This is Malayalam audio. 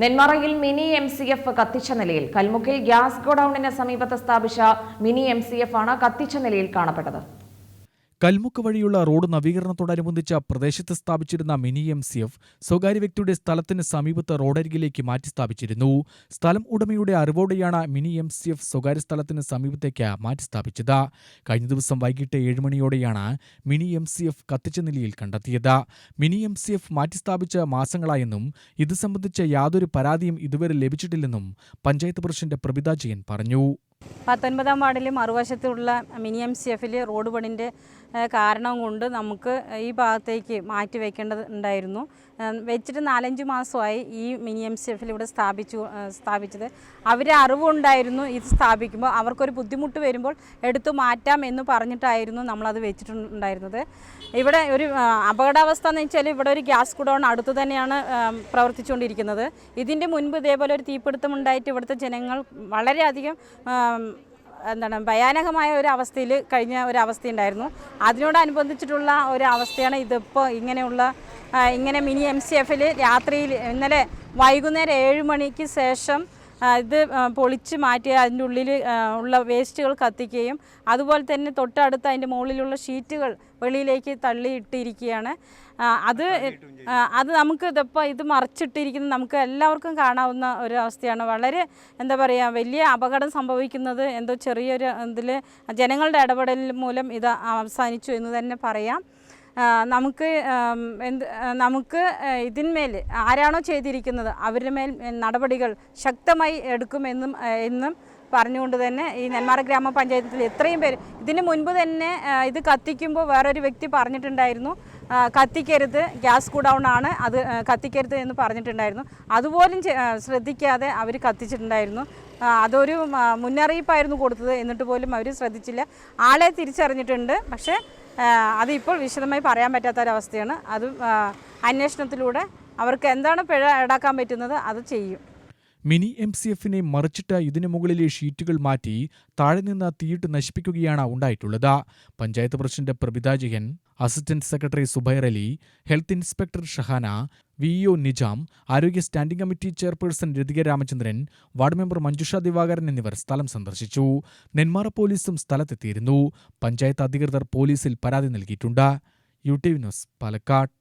നെന്മാറയിൽ മിനി എം സി എഫ് കത്തിച്ച നിലയിൽ കൽമുക്കിൽ ഗ്യാസ് ഗോഡൌണിന് സമീപത്ത് സ്ഥാപിച്ച മിനി എം സി എഫ് ആണ് കത്തിച്ച നിലയിൽ കാണപ്പെട്ടത്. കൽമുക്ക് വഴിയുള്ള റോഡ് നവീകരണത്തോടനുബന്ധിച്ച പ്രദേശത്ത് സ്ഥാപിച്ചിരുന്ന മിനി എം സി എഫ് സ്വകാര്യ വ്യക്തിയുടെ സ്ഥലത്തിന് സമീപത്ത് റോഡരികിലേക്ക് മാറ്റി സ്ഥാപിച്ചിരുന്നു. സ്ഥലം ഉടമയുടെ അറിവോടെയാണ് മിനി എം സി എഫ് സ്വകാര്യ സ്ഥലത്തിന് സമീപത്തേക്ക് മാറ്റി സ്ഥാപിച്ചത്. കഴിഞ്ഞ ദിവസം വൈകിട്ട് ഏഴ് മണിയോടെയാണ് മിനി എം സി എഫ് കത്തിച്ച നിലയിൽ കണ്ടെത്തിയത്. മിനി എം സി എഫ് മാറ്റി സ്ഥാപിച്ച മാസങ്ങളായെന്നും ഇത് സംബന്ധിച്ച യാതൊരു പരാതിയും ഇതുവരെ ലഭിച്ചിട്ടില്ലെന്നും പഞ്ചായത്ത് പ്രസിഡന്റ് പ്രഭിത ജയൻ പറഞ്ഞു. പത്തൊൻപതാം വാർഡിലും മറുവശത്തുള്ള മിനി എം സി എഫിൽ റോഡ് പണിന്റെ കാരണം കൊണ്ട് നമുക്ക് ഈ ഭാഗത്തേക്ക് മാറ്റി വെക്കേണ്ടത് ഉണ്ടായിരുന്നു. വെച്ചിട്ട് നാലഞ്ച് മാസമായി ഈ മിനി എം സി എഫിൽ ഇവിടെ സ്ഥാപിച്ചു സ്ഥാപിച്ചത്. അവരെ അറിവുണ്ടായിരുന്നു ഇത് സ്ഥാപിക്കുമ്പോൾ. അവർക്കൊരു ബുദ്ധിമുട്ട് വരുമ്പോൾ എടുത്തു മാറ്റാം എന്ന് പറഞ്ഞിട്ടായിരുന്നു നമ്മളത് വെച്ചിട്ടുണ്ടായിരുന്നത്. ഇവിടെ ഒരു അപകടാവസ്ഥ എന്ന് വെച്ചാൽ ഇവിടെ ഒരു ഗ്യാസ് ഗുഡൗൺ അടുത്ത് തന്നെയാണ് പ്രവർത്തിച്ചുകൊണ്ടിരിക്കുന്നത്. ഇതിന്റെ മുൻപ് ഇതേപോലെ ഒരു തീപിടുത്തം ഉണ്ടായിട്ട് ഇവിടുത്തെ ജനങ്ങൾ വളരെയധികം എന്താണ് ഭയാനകമായ ഒരു അവസ്ഥയിൽ കഴിഞ്ഞ ഒരു അവസ്ഥയുണ്ടായിരുന്നു അതിനോടനുബന്ധിച്ചിട്ടുള്ള ഒരു അവസ്ഥയാണ് ഇതിപ്പോൾ ഇങ്ങനെയുള്ള ഇങ്ങനെ മിനി എം സി എഫിൽ രാത്രിയിൽ ഇന്നലെ വൈകുന്നേരം ഏഴ് മണിക്ക് ശേഷം ഇത് പൊളിച്ച് മാറ്റി അതിന്റെ ഉള്ളിൽ ഉള്ള വേസ്റ്റുകൾ കത്തിക്കുകയും അതുപോലെ തന്നെ തൊട്ടടുത്ത് അതിന്റെ മുകളിലുള്ള ഷീറ്റുകൾ വെളിയിലേക്ക് തള്ളിയിട്ടിരിക്കുകയാണ്. അത് അത് നമുക്ക് ഇതിപ്പോൾ ഇത് മറിച്ചിട്ടിരിക്കുന്നത് നമുക്ക് എല്ലാവർക്കും കാണാവുന്ന ഒരു അവസ്ഥയാണ്. വളരെ എന്താ പറയുക വലിയ അപകടം സംഭവിക്കുന്നത് എന്തോ ചെറിയൊരു ഇതിൽ ജനങ്ങളുടെ ഇടപെടൽ മൂലം ഇത് അവസാനിച്ചു എന്ന് തന്നെ പറയാം. നമുക്ക് എന്ത് നമുക്ക് ഇതിന്മേൽ ആരാണോ ചെയ്തിരിക്കുന്നത് അവരുടെ മേൽ നടപടികൾ ശക്തമായി എടുക്കുമെന്നും എന്നും പറഞ്ഞുകൊണ്ട് തന്നെ ഈ നെന്മാറ ഗ്രാമപഞ്ചായത്തിൽ എത്രയും പേര് ഇതിന് മുൻപ് തന്നെ ഇത് കത്തിക്കുമ്പോൾ വേറൊരു വ്യക്തി പറഞ്ഞിട്ടുണ്ടായിരുന്നു കത്തിക്കരുത് ഗ്യാസ് ഗുഡൗൺ ആണ് അത് കത്തിക്കരുത് എന്ന് പറഞ്ഞിട്ടുണ്ടായിരുന്നു. അതുപോലും ശ്രദ്ധിക്കാതെ അവർ കത്തിച്ചിട്ടുണ്ടായിരുന്നു. അതൊരു മുന്നറിയിപ്പായിരുന്നു കൊടുത്തത് എന്നിട്ട് പോലും അവർ ശ്രദ്ധിച്ചില്ല. ആളെ തിരിച്ചറിഞ്ഞിട്ടുണ്ട് പക്ഷേ അതിപ്പോൾ വിശദമായി പറയാൻ പറ്റാത്തൊരവസ്ഥയാണ്. അത് അന്വേഷണത്തിലൂടെ അവർക്ക് എന്താണ് പിഴ ഈടാക്കാൻ പറ്റുന്നത് അത് ചെയ്യും. മിനി എം സി എഫിനെ മറിച്ചിട്ട് ഇതിനു മുകളിലെ ഷീറ്റുകൾ മാറ്റി താഴെ നിന്ന് തീയിട്ട് നശിപ്പിക്കുകയാണ് ഉണ്ടായിട്ടുള്ളത്. Panchayat president Prabhitha Jayan assistant secretary Subair Ali health inspector Shahana V EO Nizam ആരോഗ്യ standing committee chairperson Rathika Ramachandran ward member Manjusha Divakaran എന്നിവർ സ്ഥലം സന്ദർശിച്ചു. നെന്മാറ പോലീസും സ്ഥലത്തെത്തിയിരുന്നു. പഞ്ചായത്ത് അധികൃതർ പോലീസിൽ പരാതി നൽകിയിട്ടുണ്ട്. U T news Palakkad.